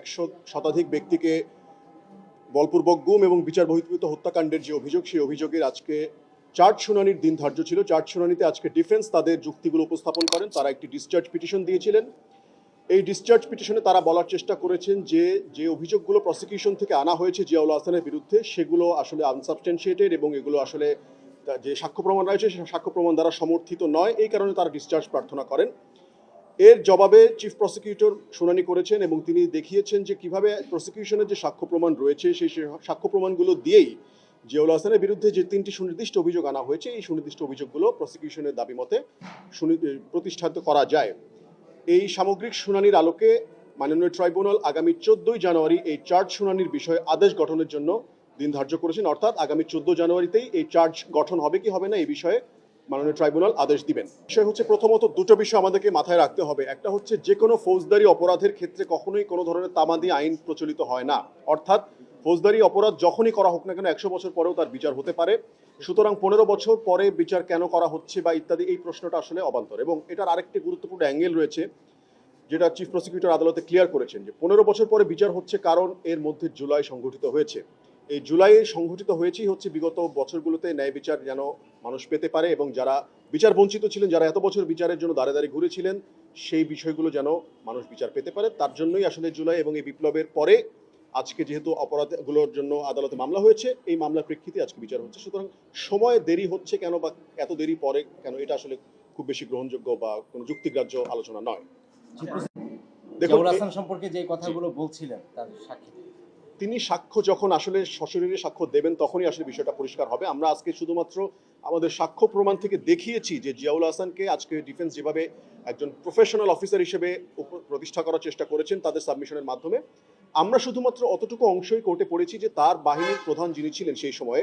একশো শতাধিক ব্যক্তিকে বলপূর্বক গুম এবং বিচার বহির্ভূত হত্যাকাণ্ডের যে অভিযোগ, সেই অভিযোগের আজকে চার্জ শুনানির দিন ধার্য ছিল। চার্জ শুনানিতে আজকে ডিফেন্স তাদের যুক্তিগুলো উপস্থাপন করেন। তারা একটি ডিসচার্জ পিটিশন দিয়েছিলেন। এই ডিসচার্জ পিটিশনে তারা বলার চেষ্টা করেছেন যে যে অভিযোগগুলো প্রসিকিউশন থেকে আনা হয়েছে জিয়াউল হাসানের বিরুদ্ধে, সেগুলো আসলে আনসাবস্টেন্সিয়েটেড এবং এগুলো আসলে যে সাক্ষ্য প্রমাণ রয়েছে, সে সাক্ষ্য প্রমাণ দ্বারা সমর্থিত নয়। এই কারণে তারা ডিসচার্জ প্রার্থনা করেন। এর জবাবে চিফ প্রসিকিউটর শুনানি করেছেন এবং তিনি দেখিয়েছেন যে কীভাবে প্রসিকিউশনের যে সাক্ষ্য প্রমাণ রয়েছে, সেই সাক্ষ্য প্রমাণগুলো দিয়েই জিয়াউল হাসানের বিরুদ্ধে যে তিনটি সুনির্দিষ্ট অভিযোগ আনা হয়েছে, এই সুনির্দিষ্ট অভিযোগগুলো প্রসিকিউশনের দাবি মতে প্রতিষ্ঠাত করা যায়। এই সামগ্রিক শুনানির আলোকে মাননীয় ট্রাইব্যুনাল আগামী চোদ্দই জানুয়ারি এই চার্জ শুনানির বিষয়ে আদেশ গঠনের জন্য দিন ধার্য করেছেন। অর্থাৎ আগামী চোদ্দ জানুয়ারিতেই এই চার্জ গঠন হবে কি হবে না, এই বিষয়ে মাননীয় ট্রাইব্যুনাল আদেশ দিবেন। বিষয় হচ্ছে প্রথমত দুটো বিষয় আমাদেরকে মাথায় রাখতে হবে। একটা হচ্ছে যে কোনো ফৌজদারি অপরাধের ক্ষেত্রে কখনোই কোনো ধরনের তামাদি আইন প্রচলিত হয় না। অর্থাৎ ফৌজদারি অপরাধ যখনই করা হোক না কেন একশো বছর পরেও তার বিচার হতে পারে। সুতরাং পনেরো বছর পরে বিচার কেন করা হচ্ছে বা ইত্যাদি এই প্রশ্নটা আসলে অবান্তর। এবং এটার আরেকটি গুরুত্বপূর্ণ অ্যাঙ্গেল রয়েছে, যেটা চিফ প্রসিকিউটর আদালতে ক্লিয়ার করেছেন যে পনেরো বছর পরে বিচার হচ্ছে কারণ এর মধ্যে জুলাই সংঘটিত হয়েছে। এই জুলাই সংঘটিত হয়েছেই হচ্ছে বিগত বছরগুলোতে ন্যায় বিচার যেন মানুষ পেতে পারে এবং যারা বিচার বঞ্চিত ছিলেন যারা এত বছর বিচারের জন্য দাঁড়ে দাঁড়িয়ে ঘুরেছিলেন সেই বিষয়গুলো যেন মানুষ বিচার পেতে পারে। তার জন্যই আসলে জুলাই এবং এই বিপ্লবের পরে আজকে যেহেতু অপরাধগুলোর জন্য আদালতে মামলা হয়েছে এই মামলার প্রেক্ষিতে আজকে বিচার হচ্ছে। সুতরাং সময় দেরি হচ্ছে কেন বা এত দেরি পরে কেন এটা আসলে খুব বেশি গ্রহণযোগ্য বা কোনো যুক্তিগ্রাহ্য আলোচনা নয়। দেখুন সম্পর্কে যে কথাগুলো বলছিলেন তার সাক্ষী। তিনি সাক্ষ্য যখন আসলে সশরীরে সাক্ষ্য দেবেন, তখনই আসলে বিষয়টা পরিষ্কার হবে। আমরা আজকে শুধুমাত্র আমাদের সাক্ষ্য প্রমাণ থেকে দেখিয়েছি যে জিয়াউল হাসানকে আজকে ডিফেন্স যেভাবে একজন প্রফেশনাল অফিসার হিসেবে প্রতিষ্ঠা করার চেষ্টা করেছেন তাদের সাবমিশনের মাধ্যমে, আমরা শুধুমাত্র অতটুকু অংশই কোর্টে পড়েছি যে তার বাহিনীর প্রধান যিনি ছিলেন সেই সময়ে,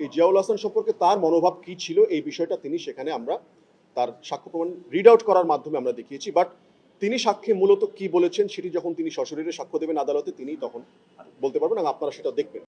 এই জিয়াউল হাসান সম্পর্কে তার মনোভাব কি ছিল, এই বিষয়টা তিনি সেখানে আমরা তার সাক্ষ্য প্রমাণ রিড আউট করার মাধ্যমে আমরা দেখিয়েছি। বাট তিনি সাক্ষ্যে মূলত কি বলেছেন সেটি যখন তিনি সশরীরে সাক্ষ্য দেবেন আদালতে তিনি তখন বলতে পারবেন এবং আপনারা সেটা দেখবেন।